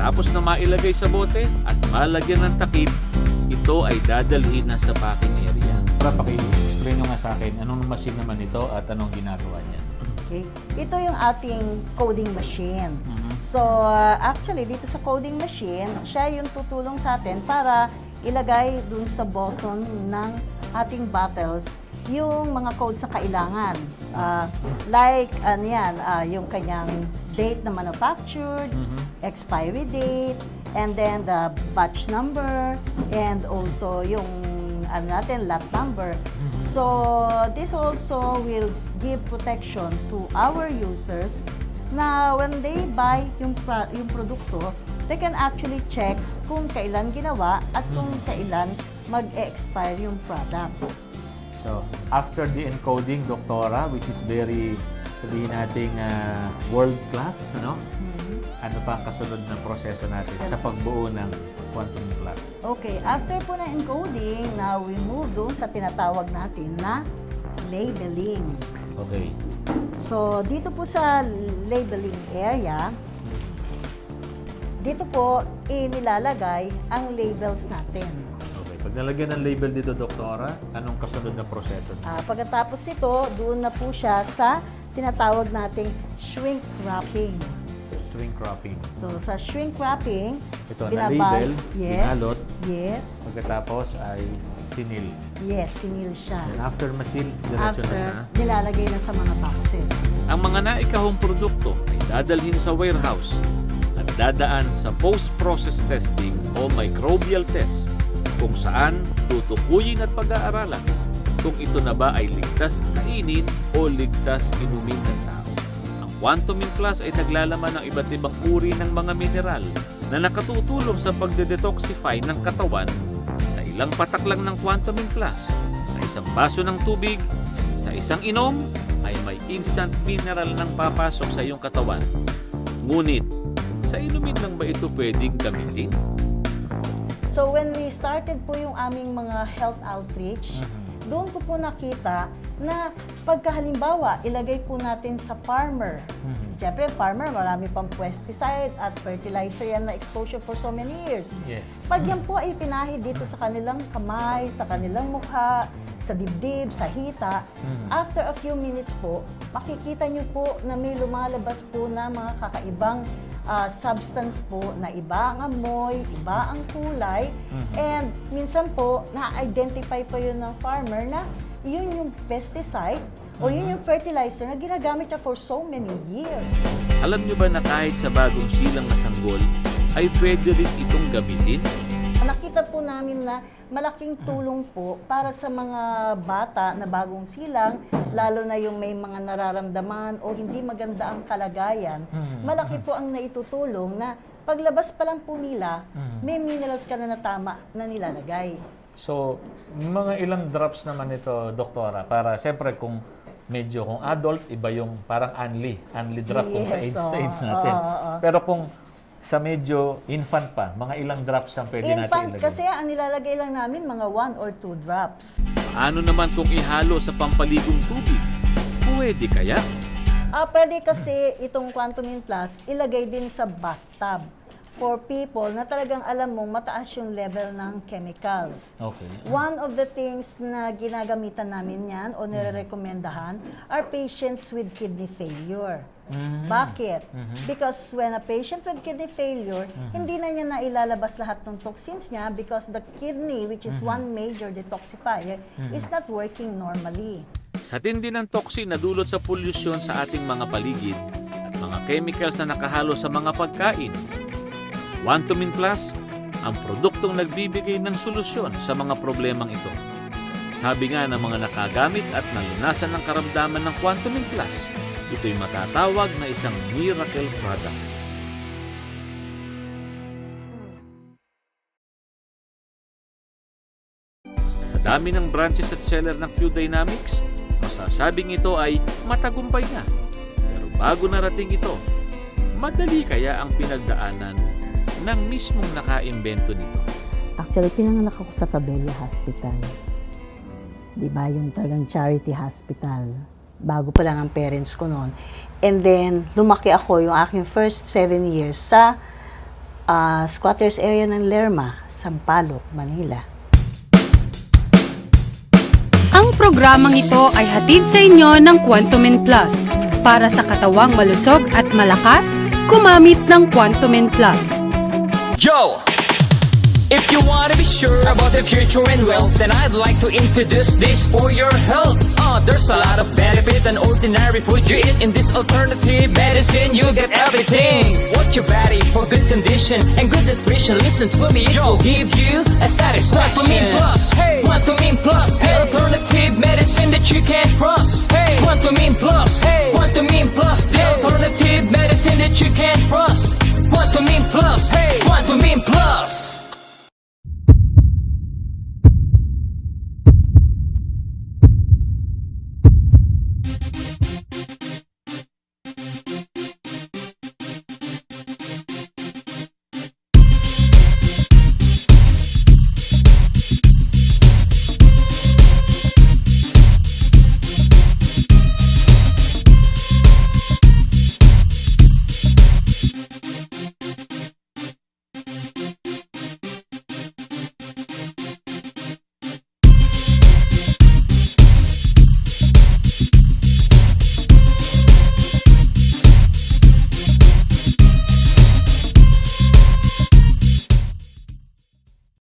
Pagkatapos na mailagay sa bote at malagyan ng takip, ito ay dadalhin na sa packing area. Para paki-explain nyo nga sa akin, anong machine naman ito at anong ginagawa niya? Okay. Ito yung ating coding machine. Mhm. So, uh, actually, dito sa coding machine, siya yung tutulong sa atin para ilagay dun sa button ng ating bottles yung mga codes na kailangan. Uh, like, ano yan, uh, yung kanyang date na manufactured, Mhm. expiry date, and then the batch number, and also yung ano natin, lot number. So, this also will give protection to our users na when they buy yung, yung produkto, they can actually check kung kailan ginawa at kung kailan mag-expire yung product. So, after the encoding, Doktora, which is very, sabihin nating ah, world class, ano? Ano pa ang kasunod na proseso natin sa pagbuo ng Quantum Plus? Okay, after po na encoding, now we move doon sa tinatawag natin na labeling. Okay. So, dito po sa labeling area, dito po inilalagay ang labels natin. Okay. Pag nalagyan ng label dito, Doktora, anong kasunod na proseso? Ah, pagkatapos nito, doon na po siya sa tinatawag nating shrink wrapping. String cropping. So, sa shrink wrapping, Ito, binabal- na-label, yes, binalot. Yes, Pagkatapos ay sinil. yes, sinil siya. Then after masil, diretso After, na sa... nilalagay na sa mga boxes. Ang mga naikahong produkto ay dadalhin sa warehouse at dadaan sa post-process testing o microbial test kung saan tutukuyin at pag-aaralan kung ito na ba ay ligtas kainin o ligtas inumin ng tao. Ang Quantumin Plus ay naglalaman ng iba't ibang uri ng mga mineral na nakatutulong sa pagde-detoxify ng katawan sa ilang patak lang ng Quantumin Plus, sa isang baso ng tubig, sa isang inom, ay may instant mineral nang papasok sa iyong katawan. Ngunit, sa inumin lang ba ito pwedeng gamitin? So when we started po yung aming mga health outreach, doon ko po nakita na pagkahalimbawa, ilagay po natin sa farmer. Mhm. Siyempre, farmer, marami pang pesticide at fertilizer yan na exposure for so many years. Yes. Pag yan po ay pinahid dito sa kanilang kamay, sa kanilang mukha, sa dibdib, sa hita, Mhm. after a few minutes po, makikita nyo po na may lumalabas po na mga kakaibang ah, substance po na iba ang amoy, iba ang kulay, and minsan po, na-identify pa yun ng farmer na yun yung pesticide o yun yung fertilizer na ginagamit niya for so many years. Alam nyo ba na kahit sa bagong silang na sanggol, ay pwede rin itong gamitin? Nakita po namin na malaking tulong po para sa mga bata na bagong silang, lalo na yung may mga nararamdaman o hindi maganda ang kalagayan. Malaki po ang naitutulong na paglabas pa lang po nila, may minerals ka na natama na nilalagay. So, mga ilang drops naman ito, Doktora, para siyempre kung medyo kung adult, iba yung parang unli, unli drop kung sa Yes, age, sa oo, age natin. oo, oo. Pero kung sa medyo infant pa, mga ilang drops ang pwede natin Infant, ilagay. kasi ang nilalagay lang namin mga one or two drops. Paano naman kung ihalo sa pampaligong tubig? Pwede kaya? Ah, pwede kasi itong Quantumin Plus ilagay din sa bathtub for people na talagang alam mong mataas yung level ng chemicals. Okay. One of the things na ginagamitan namin yan o nire-recomendahan are patients with kidney failure. Mhm. Bakit? Because when a patient with kidney failure, hindi na niya nailalabas lahat ng toxins niya because the kidney, which is one major detoxifier, is not working normally. Sa tindi ng toxin na dulot sa polusyon sa ating mga paligid at mga chemicals na nakahalo sa mga pagkain, Quantumin Plus ang produktong nagbibigay ng solusyon sa mga problemang ito. Sabi nga ng mga nakagamit at nalunasan ng karamdaman ng Quantumin Plus, ito'y matatawag na isang miracle product. Sa dami ng branches at seller ng Q Dynamics, masasabing ito ay matagumpay na. Pero bago narating ito, madali kaya ang pinagdaanan ng mismong nakaimbento nito. Actually, pinanganak ako sa Fabella Hospital. Di ba, yung talagang charity hospital. Bago pa lang ang parents ko noon. And then, lumaki ako yung aking first seven years sa ah, squatters area ng Lerma, Sampaloc, Manila. Ang programang ito ay hatid sa inyo ng Quantumin Plus. Para sa katawang malusog at malakas, kumamit ng Quantumin Plus. Yo! If you wanna be sure about the future and wealth, then I'd like to introduce this for your health. Uh, there's a lot of benefits than ordinary food you eat. In this alternative medicine, you get everything. Watch your body for good condition and good nutrition. Listen to me, it will give you a satisfaction. Quantumin Plus, hey. Quantumin Plus, hey. alternative medicine that you can't trust. Hey. Quantumin Plus, hey. Quantumin Plus, the alternative medicine that you can't trust. Quantumin Plus, hey.